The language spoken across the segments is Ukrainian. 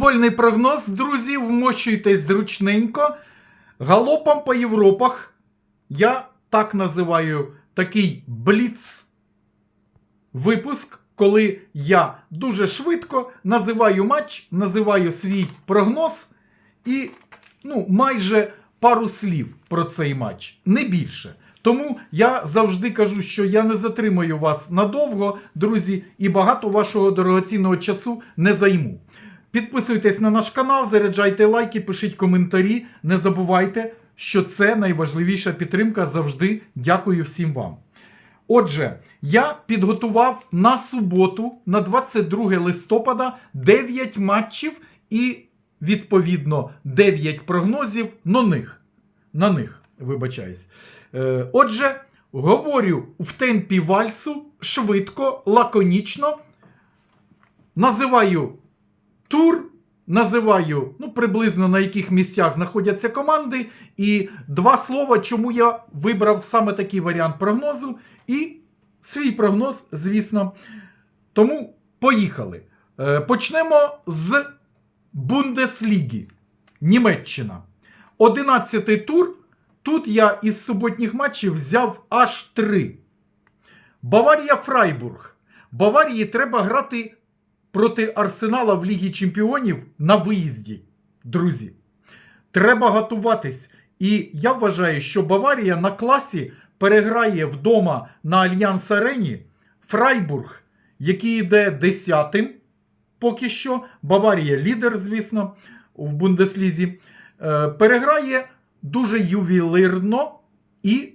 Футбольний прогноз, друзі, вмощуйтесь зручненько. Галопом по Європах. Я так називаю такий бліц випуск, коли я дуже швидко називаю матч, називаю свій прогноз і ну, майже пару слів про цей матч, не більше. Тому я завжди кажу, що я не затримаю вас надовго, друзі, і багато вашого дорогоцінного часу не займу. Підписуйтесь на наш канал, заряджайте лайки, пишіть коментарі. Не забувайте, що це найважливіша підтримка завжди. Дякую всім вам. Отже, я підготував на суботу, на 22 листопада, 9 матчів і, відповідно, 9 прогнозів на них. На них, вибачаюсь. Е, отже, говорю в темпі вальсу швидко, лаконічно. Називаю тур, називаю ну, приблизно на яких місцях знаходяться команди, і два слова, чому я вибрав саме такий варіант прогнозу, і свій прогноз, звісно. Тому поїхали. Е, Почнемо з Бундесліги. Німеччина. 11-й тур. Тут я із суботніх матчів взяв аж три. Баварія Фрайбург. Баварії треба грати проти Арсенала в Лігі Чемпіонів на виїзді. Друзі, треба готуватись. І я вважаю, що Баварія на класі переграє вдома на Альянс Арені Фрайбург, який йде 10-тим поки що. Баварія лідер, звісно, в Бундеслізі. Е, переграє дуже ювілирно і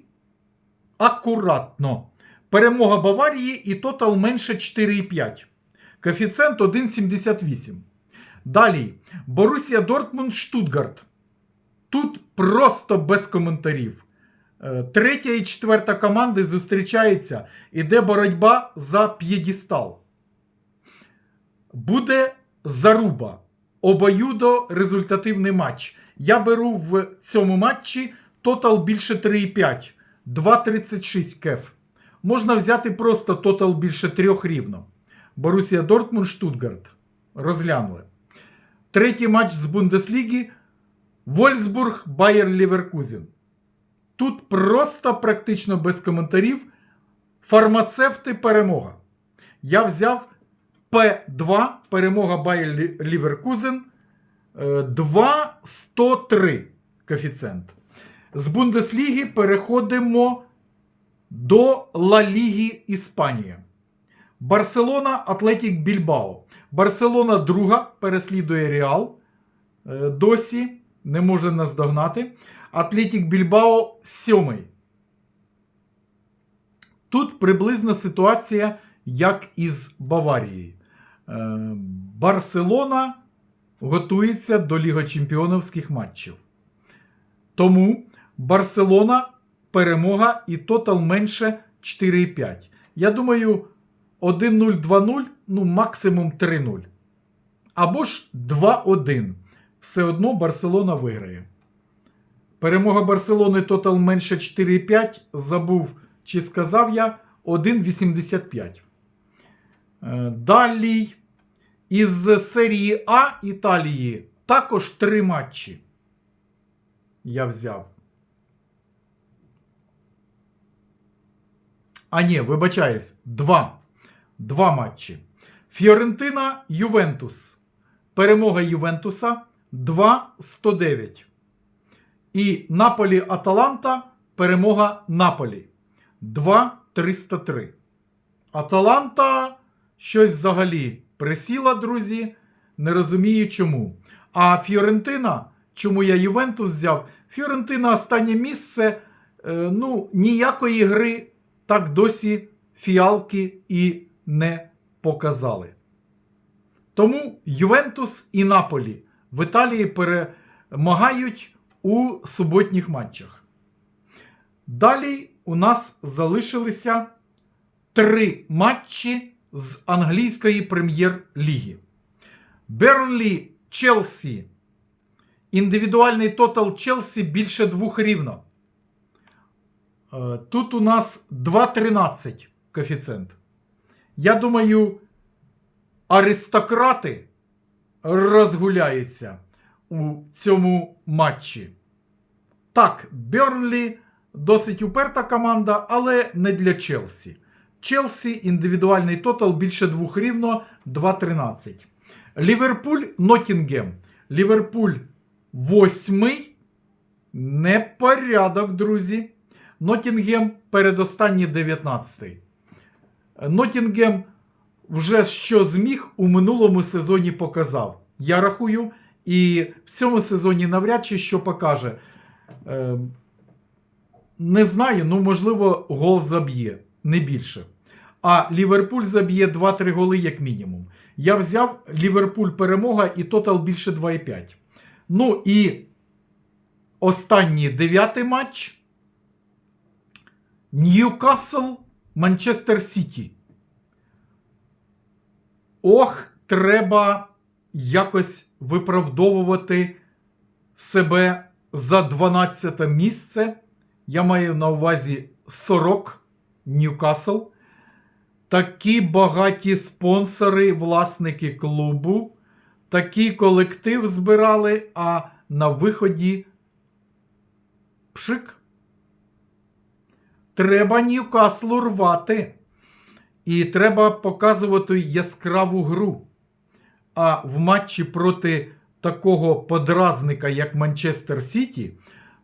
акуратно. Перемога Баварії і тотал менше 4,5. Коефіцієнт 1,78. Далі. Борусія Дортмунд Штутгарт. Тут просто без коментарів. Е, Третя і четверта команди зустрічаються. Іде боротьба за п'єдістал. Буде заруба. Обоюдо результативний матч. Я беру в цьому матчі тотал більше 3,5. 2,36 кеф. Можна взяти просто тотал більше 3 рівно. Борусія Дортмунд Штутгарт. Розглянули. Третій матч з Бундесліги. Вольсбург Байер Ліверкузен. Тут просто практично без коментарів. Фармацевти перемога. Я взяв П2 перемога Байер Ліверкузен. 2,103 коефіцієнт. З Бундесліги переходимо до Ла Ліги Іспанія. Барселона Атлетік Більбао. Барселона друга переслідує Реал. Е, Досі не може наздогнати. Атлетік Більбао сьомий. Тут приблизна ситуація, як із Баварією. Е, Барселона готується до Лігочемпіоновських матчів. Тому Барселона перемога і тотал менше 4,5. Я думаю, 1-0-2-0, ну максимум 3-0. Або ж 2-1. Все одно Барселона виграє. Перемога Барселони тотал менше 4,5. Забув, чи сказав я 1,85. Е, Далі із серії А Італії також три матчі. Я взяв. А ні, вибачаюсь, два. Два матчі. Фіорентина Ювентус. Перемога Ювентуса 2-109. І Наполі Аталанта. Перемога Наполі 2-303. Аталанта щось взагалі присіла, друзі. Не розумію чому. А Фіорентина, чому я Ювентус взяв? Фіорентина останнє місце. Е, ну, ніякої гри так досі фіалки і не показали. Тому Ювентус і Наполі в Італії перемагають у суботніх матчах. Далі у нас залишилися три матчі з англійської прем'єр-ліги. Бернлі Челсі. Індивідуальний тотал Челсі більше двох рівно. Е, Тут у нас 2,13 коефіцієнт. Я думаю, аристократи розгуляється у цьому матчі. Так, Бернлі досить уперта команда, але не для Челсі. Челсі індивідуальний тотал більше двох рівно 2-13. Ліверпуль Ноттінгем. Ліверпуль восьмий. Непорядок, друзі. Ноттінгем передостанній 19. Ноттінгем вже що зміг у минулому сезоні показав. Я рахую, і в цьому сезоні навряд чи що покаже. Е, не знаю, ну можливо, гол заб'є, не більше. А Ліверпуль заб'є 2-3 голи як мінімум. Я взяв Ліверпуль перемога і тотал більше 2,5. Ну і останній дев'ятий матч. Ньюкасл Манчестер Сіті. Ох, треба якось виправдовувати себе за 12 місце. Я маю на увазі 40 Ньюкасл. Такі багаті спонсори, власники клубу, такий колектив збирали, а на виході пшик. Треба Ньюкаслу рвати. І треба показувати яскраву гру. А в матчі проти такого подразника, як Манчестер Сіті,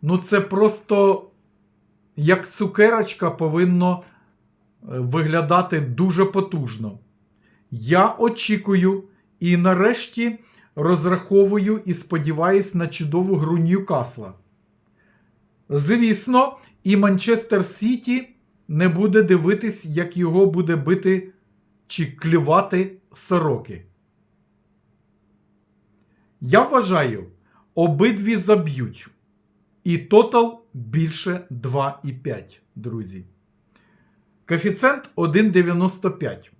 ну це просто як цукерочка повинно е, виглядати дуже потужно. Я очікую і нарешті розраховую і сподіваюсь на чудову гру Ньюкасла. Звісно, і Манчестер Сіті не буде дивитись, як його буде бити чи клювати сороки. Я вважаю, обидві заб'ють. І тотал більше 2,5, друзі. Коефіцієнт 1,95.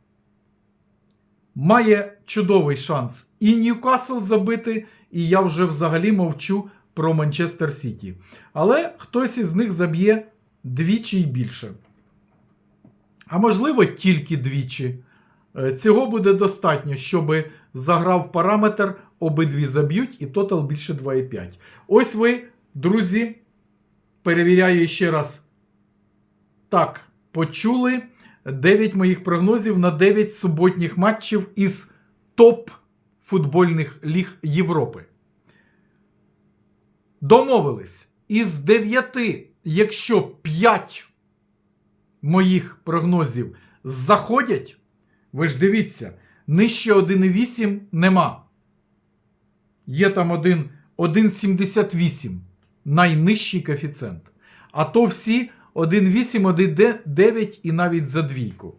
Має чудовий шанс і Ньюкасл забити, і я вже взагалі мовчу про Манчестер Сіті. Але хтось із них заб'є двічі і більше. А можливо, тільки двічі. Е, Цього буде достатньо, щоб заграв параметр, обидві заб'ють, і тотал більше 2,5. Ось ви, друзі, перевіряю ще раз. Так, почули 9 моїх прогнозів на 9 суботніх матчів із топ футбольних ліг Європи. Домовились. Із 9, якщо 5 моїх прогнозів заходять, ви ж дивіться, нижче 1,8 нема. Є там 1,78 найнижчий коефіцієнт. А то всі 1,8, 1,9 і навіть за двійку.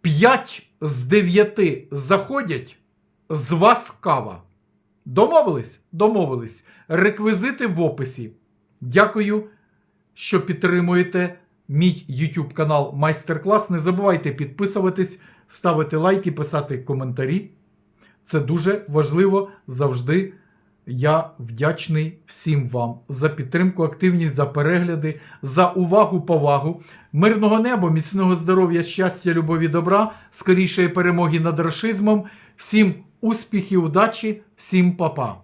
5 з 9 заходять, з вас кава. Домовились? Домовились. Реквізити в описі. Дякую, що підтримуєте мій YouTube канал Майстер-клас. Не забувайте підписуватись, ставити лайки, писати коментарі. Це дуже важливо завжди. Я вдячний всім вам за підтримку, активність, за перегляди, за увагу, повагу, мирного неба, міцного здоров'я, щастя, любові, добра, скорішої перемоги над рашизмом. Всім успіхів, удачі, всім па-па.